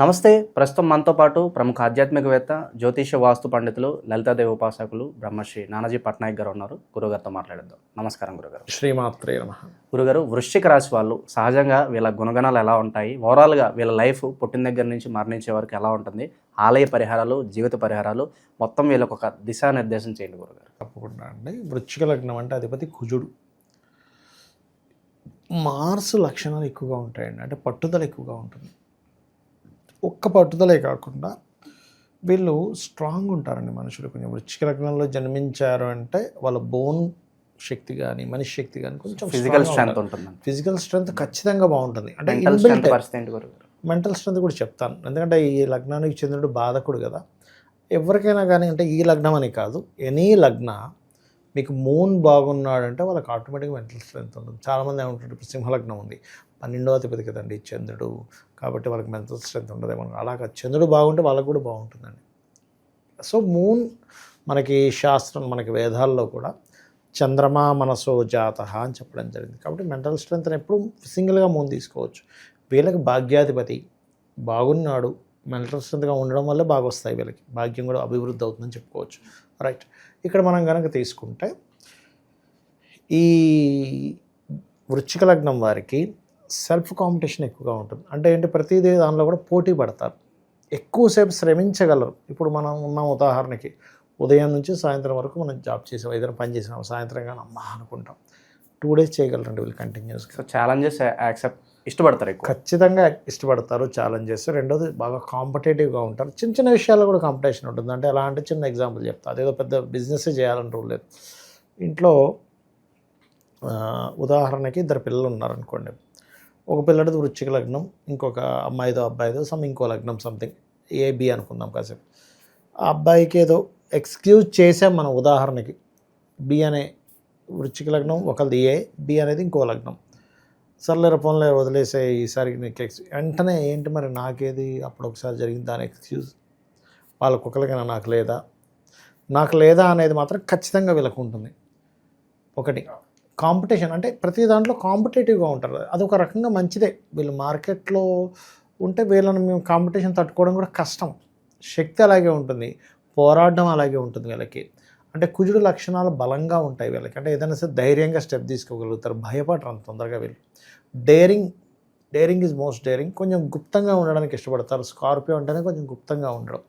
నమస్తే. ప్రస్తుతం మనతో పాటు ప్రముఖ ఆధ్యాత్మికవేత్త జ్యోతిష వాస్తు పండితులు లలితాదేవి ఉపాసకులు బ్రహ్మశ్రీ నానాజీ పట్నాయక్ గారు ఉన్నారు. గురుగారితో మాట్లాడేద్దాం. నమస్కారం గురుగారు. శ్రీమాత్రే నమ. గురుగారు వృశ్చిక రాశి వాళ్ళు సహజంగా వీళ్ళ గుణగణాలు ఎలా ఉంటాయి? ఓవరాల్గా వీళ్ళ లైఫ్ పుట్టిన దగ్గర నుంచి మరణించే వరకు ఎలా ఉంటుంది? ఆలయ పరిహారాలు జీవిత పరిహారాలు మొత్తం వీళ్ళకి ఒక దిశానిర్దేశం చేయండి గురుగారు. తప్పకుండా అండి. వృశ్చిక లగ్నం అంటే అధిపతి కుజుడు. మార్స్ లక్షణాలు ఎక్కువగా ఉంటాయండి. అంటే పట్టుదల ఎక్కువగా ఉంటుంది. ఒక్క పట్టుదలే కాకుండా వీళ్ళు స్ట్రాంగ్ ఉంటారండి మనుషులు కొంచెం. వృశ్చిక లగ్నంలో జన్మించారు అంటే వాళ్ళ బోన్ శక్తి కానీ మనిషి శక్తి కానీ కొంచెం ఫిజికల్ స్ట్రెంత్ ఉంటుందండి. ఫిజికల్ స్ట్రెంత్ ఖచ్చితంగా బాగుంటుంది. అంటే మెంటల్ స్ట్రెంత్ కూడా. చెప్తాను. ఎందుకంటే ఈ లగ్నానికి చెందినడు బాధకుడు కదా. ఎవరికైనా కానీ అంటే ఈ లగ్నం అని కాదు. ఎనీ లగ్న మీకు మూన్ బాగున్నాడంటే వాళ్ళకి ఆటోమేటిక్గా మెంటల్ స్ట్రెంత్ ఉంటుంది. చాలామంది ఏమంటారు ఇప్పుడు సింహలగ్నం ఉంది. పన్నెండవ అధిపతి కదండి చంద్రుడు. కాబట్టి వాళ్ళకి మెంటల్ స్ట్రెంత్ ఉండదేమో అలాగా చంద్రుడు బాగుంటే వాళ్ళకి కూడా బాగుంటుందండి. సో మూన్ మనకి శాస్త్రం మనకి వేదాల్లో కూడా చంద్రమా మనసో జాత అని చెప్పడం జరిగింది. కాబట్టి మెంటల్ స్ట్రెంత్ ఎప్పుడు సింగిల్గా మూన్ తీసుకోవచ్చు. వీళ్ళకి భాగ్యాధిపతి బాగున్నాడు. మెంటల్ స్ట్రెంత్గా ఉండడం వల్లే బాగా వస్తాయి వీళ్ళకి. భాగ్యం కూడా అభివృద్ధి అవుతుందని చెప్పుకోవచ్చు. రైట్. ఇక్కడ మనం కనుక తీసుకుంటే ఈ వృశ్చిక లగ్నం వారికి సెల్ఫ్ కాంపిటీషన్ ఎక్కువగా ఉంటుంది. అంటే ఏంటి? ప్రతిదీ దానిలో కూడా పోటీ పడతారు. ఎక్కువసేపు శ్రమించగలరు. ఇప్పుడు మనం ఉన్నాం ఉదాహరణకి ఉదయం నుంచి సాయంత్రం వరకు మనం జాబ్ చేసాం ఏదైనా పని చేసినాం సాయంత్రం కానీ అమ్మా అనుకుంటాం. టూ డేస్ చేయగలరండి వీళ్ళు కంటిన్యూస్గా సో ఛాలెంజెస్ యాక్సెప్ట్ ఇష్టపడతారు ఖచ్చితంగా ఇష్టపడతారు ఛాలెంజెస్ రెండోది బాగా కాంపిటేటివ్గా ఉంటారు. చిన్న చిన్న విషయాల్లో కూడా కాంపిటీషన్ ఉంటుంది. అంటే ఎలా అంటే చిన్న ఎగ్జాంపుల్ చెప్తా. అదేదో పెద్ద బిజినెస్ చేయాలని రూల్ లేదు. ఇంట్లో ఉదాహరణకి ఇద్దరు పిల్లలు ఉన్నారనుకోండి. ఒక పిల్లడిది వృచ్చిక లగ్నం ఇంకొక అమ్మాయిదో అబ్బాయిదో సమ్ ఇంకో లగ్నం సంథింగ్ ఏబి అనుకుందాం కాసేపు. ఆ అబ్బాయికి ఏదో ఎక్స్క్యూజ్ చేసాం మనం ఉదాహరణకి. బి అనే వృచ్చిక లగ్నం ఒకరిది ఏ బి అనేది ఇంకో లగ్నం. సర్లేర ఫోన్లే వదిలేసే ఈసారి నీకు ఎక్స్ వెంటనే ఏంటి మరి నాకేది? అప్పుడు ఒకసారి జరిగింది దాని ఎక్స్క్యూజ్ వాళ్ళ కుక్కలకైనా నాకు లేదా? నాకు లేదా అనేది మాత్రం ఖచ్చితంగా వీళ్ళకు ఉంటుంది. ఒకటి. కాంపిటీషన్ అంటే ప్రతి దాంట్లో కాంపిటేటివ్గా ఉంటారు. అది ఒక రకంగా మంచిదే. వీళ్ళు మార్కెట్లో ఉంటే వీళ్ళని మేము కాంపిటీషన్ తట్టుకోవడం కూడా కష్టం. శక్తి అలాగే ఉంటుంది. పోరాడడం అలాగే ఉంటుంది వీళ్ళకి. అంటే కుజుడు లక్షణాలు బలంగా ఉంటాయి వీళ్ళకి. అంటే ఏదైనా సరే ధైర్యంగా స్టెప్ తీసుకోగలుగుతారు. భయపడరు అంత తొందరగా వీళ్ళు. Daring daring is most daring. కొంచెం గుప్తంగా ఉండడానికి ఇష్టపడతారు. స్కార్పియో అంటేనే కొంచెం గుప్తంగా ఉండడం.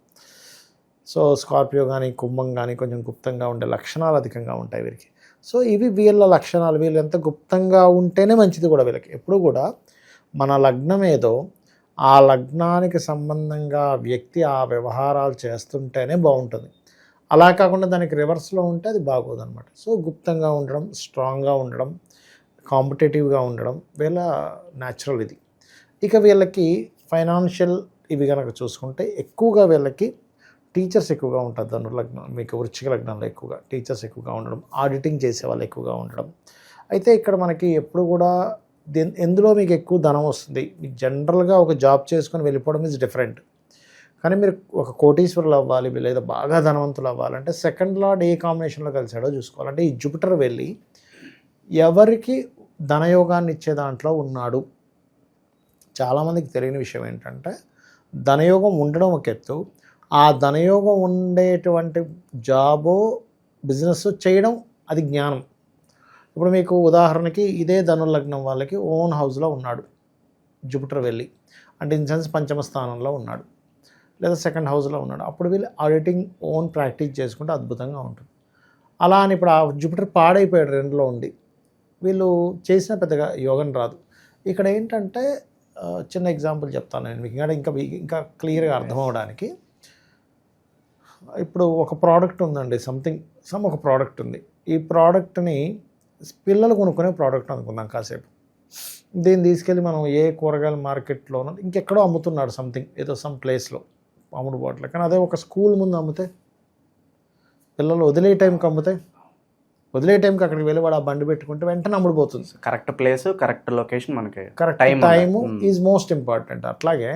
సో స్కార్పియో కానీ కుంభం కానీ కొంచెం గుప్తంగా ఉండే లక్షణాలు అధికంగా ఉంటాయి వీరికి సో ఇవి వీళ్ళ లక్షణాలు. వీళ్ళు ఎంత గుప్తంగా ఉంటేనే మంచిది కూడా వీళ్ళకి. ఎప్పుడు కూడా మన లగ్నం ఏదో ఆ లగ్నానికి సంబంధంగా వ్యక్తి ఆ వ్యవహారాలు చేస్తుంటేనే బాగుంటుంది. అలా కాకుండా దానికి రివర్స్లో ఉంటే అది బాగోదు అనమాట సో గుప్తంగా ఉండడం స్ట్రాంగ్గా ఉండడం కాంపిటేటివ్గా ఉండడం వీళ్ళ న్యాచురల్ ఇది. ఇక వీళ్ళకి ఫైనాన్షియల్ ఇవి కనుక చూసుకుంటే ఎక్కువగా వీళ్ళకి టీచర్స్ ఎక్కువగా ఉంటారు ధను లగ్నం మీకు వృచ్చిక లగ్నంలో ఎక్కువగా. టీచర్స్ ఎక్కువగా ఉండడం ఆడిటింగ్ చేసే వాళ్ళు ఎక్కువగా ఉండడం. అయితే ఇక్కడ మనకి ఎప్పుడు కూడా దెన్- ఎందులో మీకు ఎక్కువ ధనం వస్తుంది? మీకు జనరల్గా ఒక జాబ్ చేసుకొని వెళ్ళిపోవడం ఇస్ డిఫరెంట్ కానీ మీరు ఒక కోటీశ్వరులు అవ్వాలి లేదా బాగా ధనవంతులు అవ్వాలంటే సెకండ్ లార్డ్ ఏ కాంబినేషన్లో కలిసాడో చూసుకోవాలంటే ఈ జూపిటర్ వెళ్ళి ఎవరికి ధనయోగాన్ని ఇచ్చే దాంట్లో ఉన్నాడు? చాలామందికి తెలియని విషయం ఏంటంటే ధనయోగం ఉండడం ఒక ఎత్తు ఆ ధనయోగం ఉండేటువంటి జాబో బిజినెస్ చేయడం అది జ్ఞానం. ఇప్పుడు మీకు ఉదాహరణకి ఇదే ధనుర్లగ్నం వాళ్ళకి ఓన్ హౌస్లో ఉన్నాడు జూపిటర్ వెళ్ళి. అంటే ఇన్ సెన్స్ పంచమ స్థానంలో ఉన్నాడు. లేదా సెకండ్ హౌస్లో ఉన్నాడు. అప్పుడు వీళ్ళు ఆడిటింగ్ ఓన్ ప్రాక్టీస్ చేసుకుంటే అద్భుతంగా ఉంటుంది. అలా అని ఇప్పుడు ఆ జూపిటర్ పాడైపోయాడు రెండులో ఉండి. వీళ్ళు చేసిన పెద్దగా యోగం రాదు. ఇక్కడ ఏంటంటే చిన్న ఎగ్జాంపుల్ చెప్తాను నేను మీకు. ఇంకా ఇంకా ఇంకా క్లియర్గా అర్థం అవడానికి ఇప్పుడు ఒక ప్రోడక్ట్ ఉందండి సంథింగ్ సమ్ ఒక ప్రోడక్ట్ ఉంది. ఈ ప్రోడక్ట్ని పిల్లలు కొనుక్కునే ప్రోడక్ట్ అనుకుందాం కాసేపు. దీన్ని తీసుకెళ్ళి మనం ఏ కూరగాయల మార్కెట్లోనో ఇంకెక్కడో అమ్ముతున్నాడు సంథింగ్ ఏదో సమ్ ప్లేస్లో అమ్ముడు బాటిల్ కానీ అదే ఒక స్కూల్ ముందు అమ్మితే పిల్లలు వదిలే టైంకి అమ్మితే వదిలే టైంకి అక్కడికి వెళ్ళి వాడు ఆ బండి పెట్టుకుంటే వెంటనే అమ్ముడుపోతుంది. కరెక్ట్ ప్లేస్ కరెక్ట్ లొకేషన్ మనకి కరెక్ట్. మ్మ్. ఈజ్ మోస్ట్ ఇంపార్టెంట్ అట్లాగే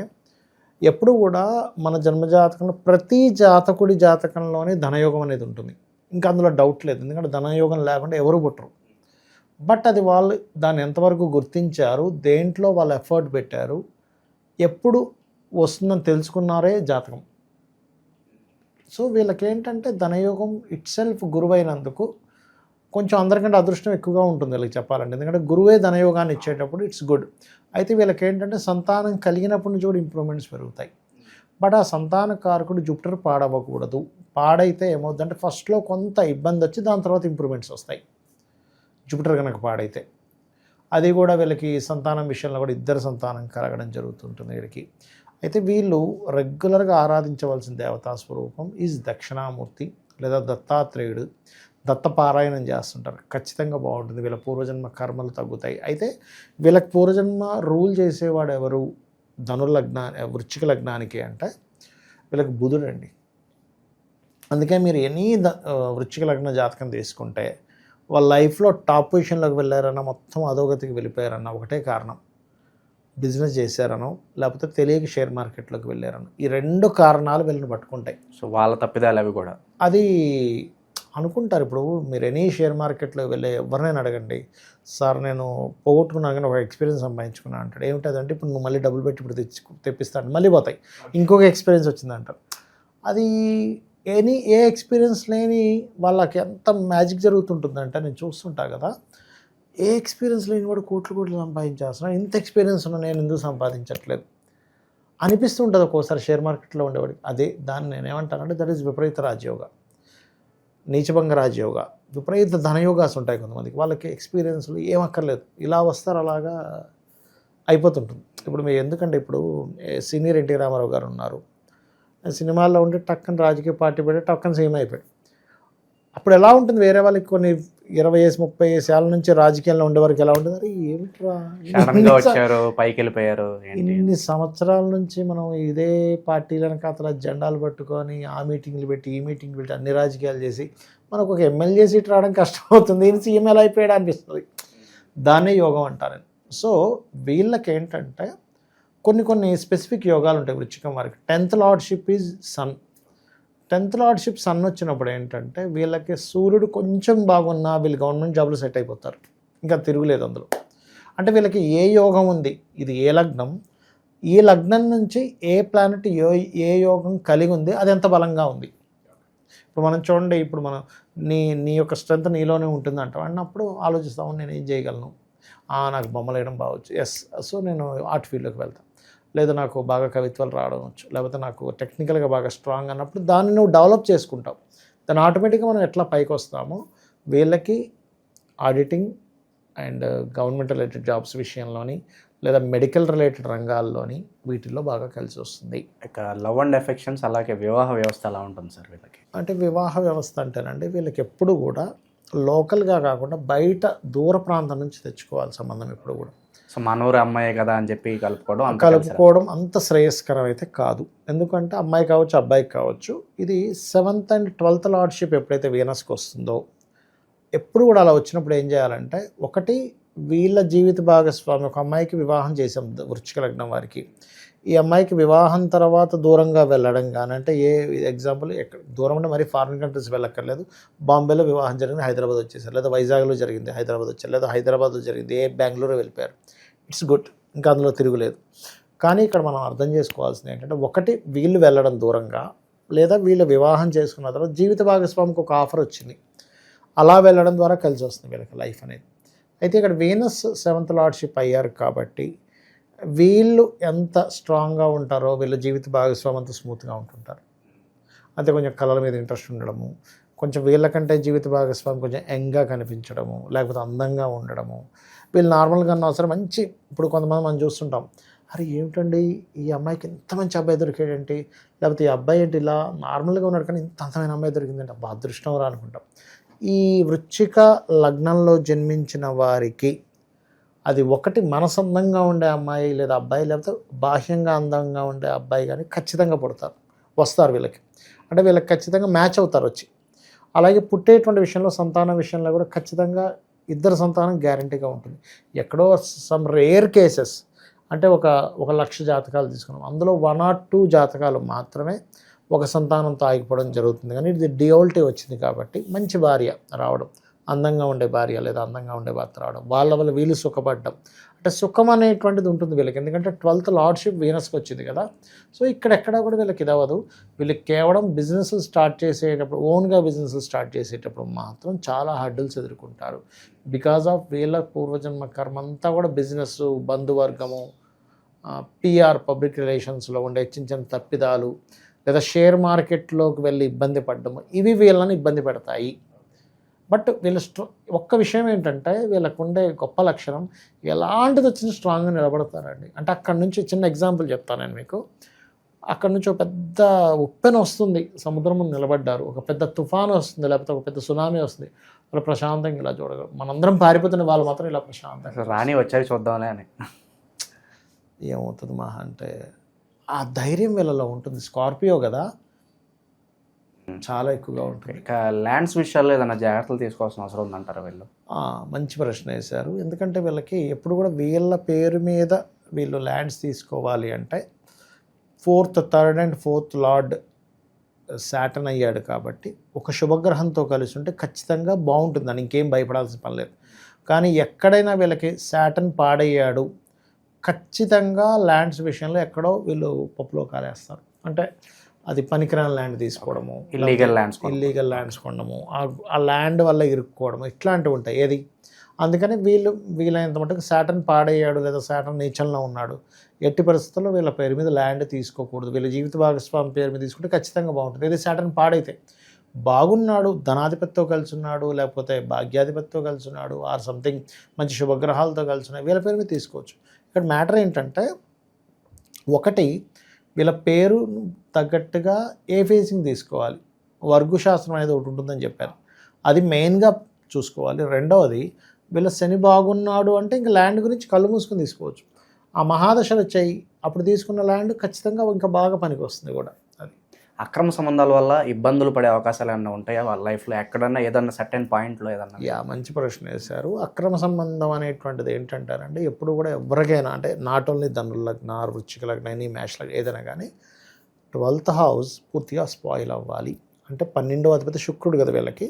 ఎప్పుడు కూడా మన జన్మ జాతకంలో ప్రతి జాతకుడి జాతకంలోనే ధనయోగం అనేది ఉంటుంది. ఇంకా అందులో డౌట్ లేదు. ఎందుకంటే ధనయోగం లేకుండా ఎవరు పుట్టరు. బట్ అది వాళ్ళు దాన్ని ఎంతవరకు గుర్తించారు దేంట్లో వాళ్ళు ఎఫర్ట్ పెట్టారు ఎప్పుడు వస్తుందని తెలుసుకున్నారే జాతకం. సో వీళ్ళకి ఏంటంటే ధనయోగం ఇట్ సెల్ఫ్ గురువైనందుకు కొంచెం అందరికంటే అదృష్టం ఎక్కువగా ఉంటుంది వీళ్ళకి చెప్పాలంటే. ఎందుకంటే గురువే ధనయోగాన్ని ఇచ్చేటప్పుడు ఇట్స్ గుడ్ అయితే వీళ్ళకి ఏంటంటే సంతానం కలిగినప్పటి నుంచి కూడా ఇంప్రూవ్మెంట్స్ పెరుగుతాయి. బట్ ఆ సంతాన కారకుడు జూపిటర్ పాడవ్వకూడదు. పాడైతే ఏమవుతుందంటే ఫస్ట్లో కొంత ఇబ్బంది వచ్చి దాని తర్వాత ఇంప్రూవ్మెంట్స్ వస్తాయి. జూపిటర్ కనుక పాడైతే. అది కూడా వీళ్ళకి సంతానం విషయంలో కూడా ఇద్దరు సంతానం కలగడం జరుగుతుంటుంది వీళ్ళకి. అయితే వీళ్ళు రెగ్యులర్గా ఆరాధించవలసిన దేవతా స్వరూపం ఈజ్ దక్షిణామూర్తి లేదా దత్తాత్రేయుడు. దత్తపారాయణం చేస్తుంటారు. ఖచ్చితంగా బాగుంటుంది. వీళ్ళ పూర్వజన్మ కర్మలు తగ్గుతాయి. అయితే వీళ్ళకి పూర్వజన్మ రూల్ చేసేవాడు ఎవరు? ధనుర్లగ్నా వృచ్చిక లగ్నానికి అంటే వీళ్ళకి బుధుడు అండి. అందుకే మీరు ఎనీ ద ఆ, వృశ్చిక లగ్న జాతకం తీసుకుంటే వాళ్ళ లైఫ్లో టాప్ పొజిషన్లోకి వెళ్ళారన్న మొత్తం అధోగతికి వెళ్ళిపోయారన్న ఒకటే కారణం. బిజినెస్ చేశారనో లేకపోతే తెలియక షేర్ మార్కెట్లోకి వెళ్ళారనో. ఈ రెండు కారణాలు వీళ్ళని పట్టుకుంటాయి. సో వాళ్ళ తప్పిదాలు అవి కూడా. అది అనుకుంటారు. ఇప్పుడు మీరు ఎనీ షేర్ మార్కెట్లో వెళ్ళే ఎవరినైనా అడగండి సార్ నేను పోగొట్టుకున్నా కానీ ఒక ఎక్స్పీరియన్స్ సంపాదించుకున్నా అంటాడు. ఏమిటంటే ఇప్పుడు నువ్వు మళ్ళీ డబ్బులు పెట్టి ఇప్పుడు తెచ్చి తెప్పిస్తాను మళ్ళీ పోతాయి. ఇంకొక ఎక్స్పీరియన్స్ వచ్చింది అంటారు అది ఎనీ ఏ ఎక్స్పీరియన్స్ లేని వాళ్ళకి ఎంత మ్యాజిక్ జరుగుతుంటుందంటే నేను చూస్తుంటా కదా ఏ ఎక్స్పీరియన్స్ లేని కూడా కోట్లు కోట్లు సంపాదించేస్తున్నా ఇంత ఎక్స్పీరియన్స్ ఉన్నా నేను ఎందుకు సంపాదించట్లేదు? అనిపిస్తుంటుంది ఒక్కోసారి షేర్ మార్కెట్లో ఉండేవాడికి. అదే దాన్ని నేను ఏమంటానంటే దట్ ఈస్ విపరీత రాజయోగ. నీచభంగ రాజయోగ విపరీత ధనయోగాస్ ఉంటాయి కొంతమందికి. వాళ్ళకి ఎక్స్పీరియన్స్లు ఏమక్కర్లేదు ఇలా వస్తారు అలాగా అయిపోతుంటుంది. ఇప్పుడు మీరు ఎందుకంటే ఇప్పుడు సీనియర్ ఎన్టీ రామారావు గారు ఉన్నారు. సినిమాల్లో ఉండి టక్కన రాజకీయ పార్టీ పెట్టి టక్కన సీఎం అయిపోయాడు. అప్పుడు ఎలా ఉంటుంది వేరే వాళ్ళకి కొన్ని ఇరవై వేసి ముప్పై ఏళ్ళ నుంచి రాజకీయాల్లో ఉండే వరకు ఎలా ఉంటుంది అరే ఏమిట్రా? వచ్చారు పైకి వెళ్ళిపోయారు ఇన్ని సంవత్సరాల నుంచి మనం ఇదే పార్టీలను కథల జెండాలు పట్టుకొని ఆ మీటింగ్లు పెట్టి ఈ మీటింగ్ పెట్టి అన్ని రాజకీయాలు చేసి మనకు ఒక ఎమ్మెల్యే సీట్ రావడం కష్టమవుతుంది. ఈయన సీఎం ఎలా అయిపోయాడు అనిపిస్తుంది. దాన్నే యోగం అంటారు సో వీళ్ళకి ఏంటంటే కొన్ని కొన్ని స్పెసిఫిక్ యోగాలు ఉంటాయి వృచ్చికం వారికి. Tenth lordship is sun. Tenth lordship sun వచ్చినప్పుడు ఏంటంటే వీళ్ళకి సూర్యుడు కొంచెం బాగున్నా వీళ్ళు గవర్నమెంట్ జాబ్లు సెట్ అయిపోతారు. ఇంకా తిరుగులేదు అందులో. అంటే వీళ్ళకి ఏ యోగం ఉంది? ఇది ఏ లగ్నం? ఈ లగ్నం నుంచి ఏ ప్లానెట్ ఏ ఏ యోగం కలిగి ఉంది? అది ఎంత బలంగా ఉంది? ఇప్పుడు మనం చూడండి ఇప్పుడు మనం నీ నీ యొక్క స్ట్రెంత్ నీలోనే ఉంటుంది అంటాం. అన్నప్పుడు ఆలోచిస్తాము నేను ఏం చేయగలను? ఆ, నాకు బొమ్మలు వేయడం బాగొచ్చు. ఎస్ సో నేను ఆర్ట్ ఫీల్డ్లోకి వెళ్తాను. లేదా నాకు బాగా కవిత్వాలు రావడం వచ్చు లేకపోతే నాకు టెక్నికల్గా బాగా స్ట్రాంగ్ అన్నప్పుడు దాన్ని నువ్వు డెవలప్ చేసుకుంటావు. దాన్ని ఆటోమేటిక్గా మనం ఎట్లా పైకి వస్తామో వీళ్ళకి auditing and government related jobs విషయంలోని లేదా మెడికల్ రిలేటెడ్ రంగాల్లోని వీటిల్లో బాగా కలిసి వస్తుంది. ఇక లవ్ అండ్ ఎఫెక్షన్స్ అలాగే వివాహ వ్యవస్థ ఎలా ఉంటుంది సార్ వీళ్ళకి? అంటే వివాహ వ్యవస్థ అంటేనండి వీళ్ళకి ఎప్పుడు కూడా లోకల్గా కాకుండా బయట దూర ప్రాంతం నుంచి తెచ్చుకోవాలి సంబంధం ఎప్పుడు కూడా. సో మనోరు అమ్మాయే కదా అని చెప్పి కలుపుకోవడం కలుపుకోవడం అంత శ్రేయస్కరం అయితే కాదు. ఎందుకంటే అమ్మాయి కావచ్చు అబ్బాయికి కావచ్చు ఇది సెవెంత్ అండ్ ట్వెల్త్ లార్డ్షిప్ ఎప్పుడైతే వీనస్కి వస్తుందో ఎప్పుడు కూడా అలా వచ్చినప్పుడు ఏం చేయాలంటే ఒకటి వీళ్ళ జీవిత భాగస్వామి ఒక అమ్మాయికి వివాహం చేసాం ద- లగ్నం వారికి. ఈ అమ్మాయికి వివాహం తర్వాత దూరంగా వెళ్ళడం కానీ అంటే ఏ ఎగ్జాంపుల్ ఎక్కడ దూరం అంటే మరి ఫారిన్ కంట్రీస్ వెళ్ళక్కర్లేదు. బాంబేలో వివాహం జరిగింది హైదరాబాద్ వచ్చేసారు. లేదా వైజాగ్లో జరిగింది హైదరాబాద్ వచ్చారు. లేదా హైదరాబాద్లో జరిగింది ఏ బెంగళూరు వెళ్ళిపోయారు. It's good. ఇంకా అందులో తిరుగులేదు. కానీ ఇక్కడ మనం అర్థం చేసుకోవాల్సింది ఏంటంటే ఒకటి వీళ్ళు వెళ్ళడం దూరంగా లేదా వీళ్ళు వివాహం చేసుకున్న తర్వాత జీవిత భాగస్వామికి ఒక ఆఫర్ వచ్చింది. అలా వెళ్ళడం ద్వారా కలిసి వస్తుంది వీళ్ళకి లైఫ్ అనేది. అయితే ఇక్కడ వీనస్ సెవెంత్ లార్డ్షిప్ అయ్యారు కాబట్టి వీళ్ళు ఎంత స్ట్రాంగ్గా ఉంటారో వీళ్ళ జీవిత భాగస్వామి అంత స్మూత్గా ఉంటుంటారు. అంతే కొంచెం కళల మీద ఇంట్రెస్ట్ ఉండడము కొంచెం వీళ్ళకంటే జీవిత భాగస్వామి కొంచెం యంగ్గా కనిపించడము లేకపోతే అందంగా ఉండడము. వీళ్ళు నార్మల్గా ఉన్న అవసరం మంచి ఇప్పుడు కొంతమంది మనం చూస్తుంటాం అరే ఏమిటండి ఈ అమ్మాయికి ఇంత మంచి అబ్బాయి దొరికాడంటే? లేకపోతే ఈ అబ్బాయి ఏంటి ఇలా నార్మల్గా ఉన్నాడు కానీ ఇంత అందమైన అమ్మాయి దొరికిందంటే? అబ్బా అదృష్టం రా అనుకుంటాం. ఈ వృచ్చిక లగ్నంలో జన్మించిన వారికి అది ఒకటి మనసందంగా ఉండే అమ్మాయి లేదా అబ్బాయి లేకపోతే బాహ్యంగా అందంగా ఉండే అబ్బాయి కానీ ఖచ్చితంగా పుడతారు వస్తారు వీళ్ళకి. అంటే వీళ్ళకి ఖచ్చితంగా మ్యాచ్ అవుతారు వచ్చి. అలాగే పుట్టేటువంటి విషయంలో సంతానం విషయంలో కూడా ఖచ్చితంగా ఇద్దరు సంతానం గ్యారంటీగా ఉంటుంది. ఎక్కడో సమ్ రేర్ కేసెస్ అంటే ఒక ఒక లక్ష జాతకాలు తీసుకున్నాం. అందులో వన్ ఆర్ టూ జాతకాలు మాత్రమే ఒక సంతానంతో ఆగిపోవడం జరుగుతుంది. కానీ ఇది డియోల్టీ వచ్చింది కాబట్టి మంచి భార్య రావడం అందంగా ఉండే భార్య లేదా అందంగా ఉండే భర్త రావడం వాళ్ళ వల్ల వీళ్ళు సుఖపడ్డం అంటే సుఖం అనేటువంటిది ఉంటుంది వీళ్ళకి. ఎందుకంటే ట్వెల్త్ లార్డ్షిప్ వీనస్కి వచ్చింది కదా. సో ఇక్కడ ఎక్కడా కూడా వీళ్ళకి ఇదవ్వదు వీళ్ళకి కేవలం బిజినెస్ స్టార్ట్ చేసేటప్పుడు ఓన్గా బిజినెస్ స్టార్ట్ చేసేటప్పుడు మాత్రం చాలా హడ్డుల్స్ ఎదుర్కొంటారు. బికాజ్ ఆఫ్ వీళ్ళ పూర్వజన్మ కర్మ అంతా కూడా బిజినెస్ బంధువర్గము పిఆర్ పబ్లిక్ రిలేషన్స్లో ఉండే చిన్న చిన్న తప్పిదాలు లేదా షేర్ మార్కెట్లోకి వెళ్ళి ఇబ్బంది పడ్డము ఇవి వీళ్ళని ఇబ్బంది పెడతాయి. బట్ వీళ్ళ స్ట్రా ఒక్క విషయం ఏంటంటే వీళ్ళకు ఉండే గొప్ప లక్షణం ఎలాంటిది వచ్చినా స్ట్రాంగ్గా నిలబడతారండి. అంటే అక్కడ నుంచి చిన్న ఎగ్జాంపుల్ చెప్తాను నేను మీకు. అక్కడ నుంచి ఒక పెద్ద ఉప్పెన వస్తుంది సముద్రం ముందు నిలబడ్డారు. ఒక పెద్ద తుఫాను వస్తుంది లేకపోతే ఒక పెద్ద సునామీ వస్తుంది. వాళ్ళు ప్రశాంతంగా ఇలా చూడగలరు. మనందరం పారిపోతున్న వాళ్ళు మాత్రం ఇలా ప్రశాంతంగా రాని వచ్చాక చూద్దాంలే అని. ఏమవుతుంది మహా అంటే ఆ ధైర్యం వీళ్ళలో ఉంటుంది. స్కార్పియో కదా చాలా ఎక్కువగా ఉంటుంది. ఇక ల్యాండ్స్ విషయాల్లో ఏదైనా జాగ్రత్తలు తీసుకోవాల్సిన అవసరం ఉందంటారా వీళ్ళు? మంచి ప్రశ్న వేశారు. ఎందుకంటే వీళ్ళకి ఎప్పుడు కూడా వీళ్ళ పేరు మీద వీళ్ళు ల్యాండ్స్ తీసుకోవాలి అంటే fourth third and fourth lord Satan అయ్యాడు కాబట్టి ఒక శుభగ్రహంతో కలిసి ఉంటే ఖచ్చితంగా బాగుంటుందని ఇంకేం భయపడాల్సిన పని లేదు. కానీ ఎక్కడైనా వీళ్ళకి శాటన్ పాడయ్యాడు ఖచ్చితంగా ల్యాండ్స్ విషయంలో ఎక్కడో వీళ్ళు పప్పులో కాలేస్తారు. అంటే అది పనికిరాని ల్యాండ్ తీసుకోవడము. ఇల్లీగల్ ల్యాండ్స్ ఇల్లీగల్ ల్యాండ్స్ కొనడము. ఆ- ల్యాండ్ వల్ల ఇరుక్కోవడము. ఇట్లాంటివి ఉంటాయి. ఏది? అందుకని వీళ్ళు వీలైనంత మటుకు శాటన్ పాడయ్యాడు లేదా శాటన్ నీచంలో ఉన్నాడు. ఎట్టి పరిస్థితుల్లో వీళ్ళ పేరు మీద ల్యాండ్ తీసుకోకూడదు. వీళ్ళ జీవిత భాగస్వామి పేరు మీద తీసుకుంటే ఖచ్చితంగా బాగుంటుంది. ఇది శాటన్ పాడైతే బాగున్నాడు ధనాధిపతితో కలిసి ఉన్నాడు లేకపోతే భాగ్యాధిపతితో కలిసి ఉన్నాడు ఆర్ సంథింగ్ మంచి శుభగ్రహాలతో కలిసి ఉన్నాయి వీళ్ళ పేరు మీద తీసుకోవచ్చు. ఇక్కడ మ్యాటర్ ఏంటంటే ఒకటి వీళ్ళ పేరు తగ్గట్టుగా ఏ ఫేసింగ్ తీసుకోవాలి? వర్గు శాస్త్రం అనేది ఒకటి ఉంటుందని చెప్పారు. అది మెయిన్గా చూసుకోవాలి. రెండవది వీళ్ళ శని బాగున్నాడు అంటే ఇంకా ల్యాండ్ గురించి కళ్ళు మూసుకొని తీసుకోవచ్చు. ఆ మహాదశలు వచ్చాయి. అప్పుడు తీసుకున్న ల్యాండ్ ఖచ్చితంగా ఇంకా బాగా పనికి వస్తుంది కూడా. అక్రమ సంబంధాల వల్ల ఇబ్బందులు పడే అవకాశాలు ఏమైనా ఉంటాయా? వాళ్ళ లైఫ్లో ఎక్కడన్నా ఏదన్నా సర్టెన్ పాయింట్లో ఏదన్నా? యా మంచి ప్రశ్న వేశారు. అక్రమ సంబంధం అనేటువంటిది ఏంటంటారంటే ఎప్పుడు కూడా ఎవరికైనా అంటే నాట్ ఓన్లీ ధనుల లగ్న వృచ్చిక లగ్న ఎనీ మ్యాచ్ లగ్న ఏదైనా కానీ ట్వెల్త్ హౌస్ పూర్తిగా స్పాయిల్ అవ్వాలి. అంటే పన్నెండవ అధిపతి శుక్రుడు కదా వీళ్ళకి.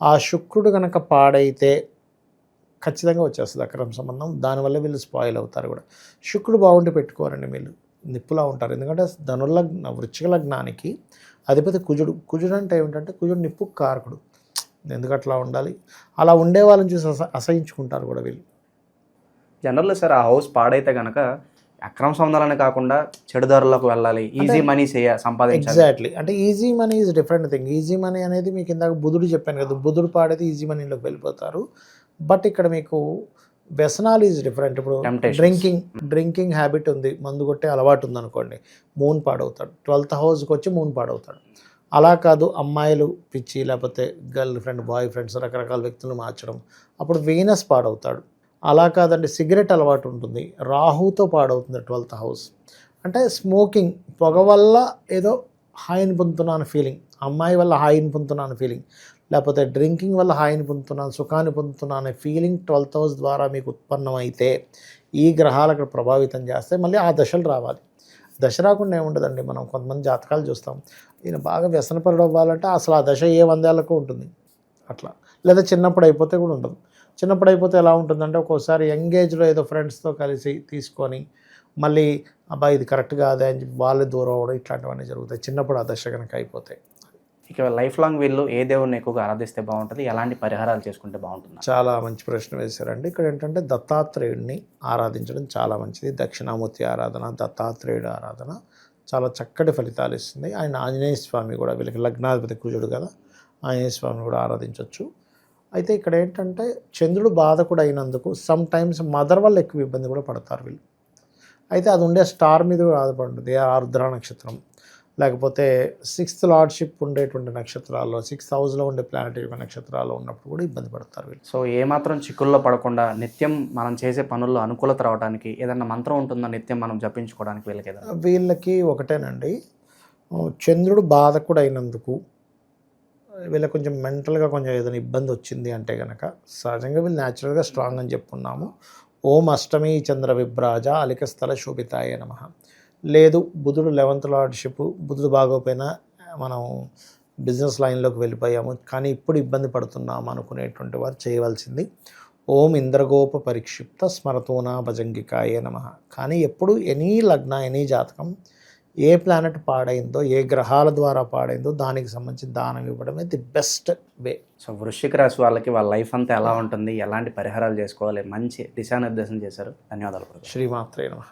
ఆ శుక్రుడు కనుక పాడైతే ఖచ్చితంగా వచ్చేస్తుంది అక్రమ సంబంధం. దానివల్ల వీళ్ళు స్పాయిల్ అవుతారు కూడా. శుక్రుడు బాగుండి పెట్టుకోరండి వీళ్ళు. నిప్పులా ఉంటారు. ఎందుకంటే ధనుర్లగ్న వృచ్చిక లగ్నానికి అధిపతి కుజుడు. కుజుడు అంటే ఏమిటంటే కుజుడు నిప్పు కారకుడు. ఎందుకు అట్లా ఉండాలి? అలా ఉండే వాళ్ళని చూసి అస అసహించుకుంటారు కూడా వీళ్ళు. జనరల్ సార్ ఆ హౌస్ పాడైతే గనక అక్రమ సంబంధాలనే కాకుండా చెడుదారులకు వెళ్ళాలి. ఈజీ మనీ చేయ సంపాదించాలి. ఎగ్జాక్ట్లీ. అంటే easy money is different thing. Easy money అనేది మీకు ఇందాక బుధుడు చెప్పాను కదా బుధుడు పాడైతే ఈజీ మనీలోకి వెళ్ళిపోతారు. బట్ ఇక్కడ మీకు వ్యసనాలు ఈజ్ డిఫరెంట్ ఇప్పుడు. డ్రింకింగ్ డ్రింకింగ్ హ్యాబిట్ ఉంది. మందు కొట్టే అలవాటు ఉంది అనుకోండి మూన్ పాడవుతాడు ట్వెల్త్ హౌస్కి వచ్చి మూన్ పాడవుతాడు. అలా కాదు అమ్మాయిలు పిచ్చి లేకపోతే గర్ల్ ఫ్రెండ్ బాయ్ ఫ్రెండ్స్ రకరకాల వ్యక్తులను మార్చడం. అప్పుడు వీనస్ పాడవుతాడు. అలా కాదండి సిగరెట్ అలవాటు ఉంటుంది. రాహుతో పాడవుతుంది ట్వెల్త్ హౌస్ అంటే స్మోకింగ్ పొగ వల్ల ఏదో హాయిని పొందుతున్నాను ఫీలింగ్ అమ్మాయి వల్ల హాయిని పొందుతున్నాను ఫీలింగ్ లేకపోతే డ్రింకింగ్ వల్ల హాయిని పొందుతున్నాను సుఖాన్ని పొందుతున్నాను అనే ఫీలింగ్ ట్వెల్త్ హౌస్ ద్వారా మీకు ఉత్పన్నమైతే ఈ గ్రహాలకు ప్రభావితం చేస్తే మళ్ళీ ఆ దశలు రావాలి. దశ రాకుండా ఏముండదండి. మనం కొంతమంది జాతకాలు చూస్తాం. ఈయన బాగా వ్యసనపరుడు అవ్వాలంటే అసలు ఆ దశ ఏ వందేళ్ళకు ఉంటుంది. అట్లా. లేదా చిన్నప్పుడు అయిపోతే కూడా ఉండదు. చిన్నప్పుడు అయిపోతే ఎలా ఉంటుందంటే ఒక్కోసారి యంగేజ్లో ఏదో ఫ్రెండ్స్తో కలిసి తీసుకొని మళ్ళీ అబ్బాయి ఇది కరెక్ట్ కాదే అని చెప్పి వాళ్ళు దూరం అవ్వడం ఇట్లాంటివన్నీ జరుగుతాయి. చిన్నప్పుడు ఆ దశ కనుక అయిపోతాయి ఇక లైఫ్ లాంగ్ వీళ్ళు ఏ దేవుడిని ఎక్కువగా ఆరాధిస్తే బాగుంటుంది? ఎలాంటి పరిహారాలు చేసుకుంటే బాగుంటుంది? చాలా మంచి ప్రశ్న వేశారండి. ఇక్కడ ఏంటంటే దత్తాత్రేయుడిని ఆరాధించడం చాలా మంచిది. దక్షిణామూర్తి ఆరాధన దత్తాత్రేయుడు ఆరాధన చాలా చక్కటి ఫలితాలు ఇస్తుంది. ఆయన ఆంజనేయ స్వామి కూడా వీళ్ళకి లగ్నాధిపతి కుజుడు కదా ఆంజనేయ స్వామిని కూడా ఆరాధించవచ్చు అయితే ఇక్కడ ఏంటంటే చంద్రుడు బాధకుడు అయినందుకు సమ్ టైమ్స్ మదర్ వల్ల ఎక్కువ ఇబ్బంది కూడా పడతారు వీళ్ళు. అయితే అది ఉండే స్టార్ మీద కూడా ఆధారపడుతుంది ఏ ఆర్ద్ర నక్షత్రం. లేకపోతే సిక్స్త్ లార్డ్షిప్ ఉండేటువంటి నక్షత్రాల్లో సిక్స్త్ హౌస్లో ఉండే ప్లానటరీ నక్షత్రాల్లో ఉన్నప్పుడు కూడా ఇబ్బంది పడతారు వీళ్ళు. సో ఏమాత్రం చిక్కుల్లో పడకుండా నిత్యం మనం చేసే పనుల్లో అనుకూలత రావడానికి ఏదన్నా మంత్రం ఉంటుందా నిత్యం మనం జపించుకోవడానికి వీళ్ళకి వీళ్ళకి ఒకటేనండి. చంద్రుడు బాధకుడు అయినందుకు వీళ్ళకి కొంచెం మెంటల్గా కొంచెం ఏదైనా ఇబ్బంది వచ్చింది అంటే కనుక సహజంగా వీళ్ళు న్యాచురల్గా స్ట్రాంగ్ అని చెప్పుకున్నాము ఓం అష్టమి చంద్ర విభ్రాజ అలిక స్థల శోభితాయ నమ. లేదు బుధుడు లెవెంత్ లార్డ్షిప్ బుధుడు బాగోపోయినా మనం బిజినెస్ లైన్లోకి వెళ్ళిపోయాము. కానీ ఇప్పుడు ఇబ్బంది పడుతున్నాము అనుకునేటువంటి వారు చేయవలసింది ఓం ఇంద్రగోప పరిక్షిప్త స్మరతోనా భజంగికాయే నమ. కానీ ఎప్పుడు ఎనీ లగ్న ఎనీ జాతకం ఏ ప్లానెట్ పాడైందో ఏ గ్రహాల ద్వారా పాడైందో దానికి సంబంధించి దానం ఇవ్వడమే ది బెస్ట్ వే సో వృశ్చిక రాశి వాళ్ళకి వాళ్ళ లైఫ్ అంతా ఎలా ఉంటుంది ఎలాంటి పరిహారాలు చేసుకోవాలి మంచి దిశానిర్దేశం చేశారు. ధన్యవాదాలు. శ్రీమాత్రే నమ.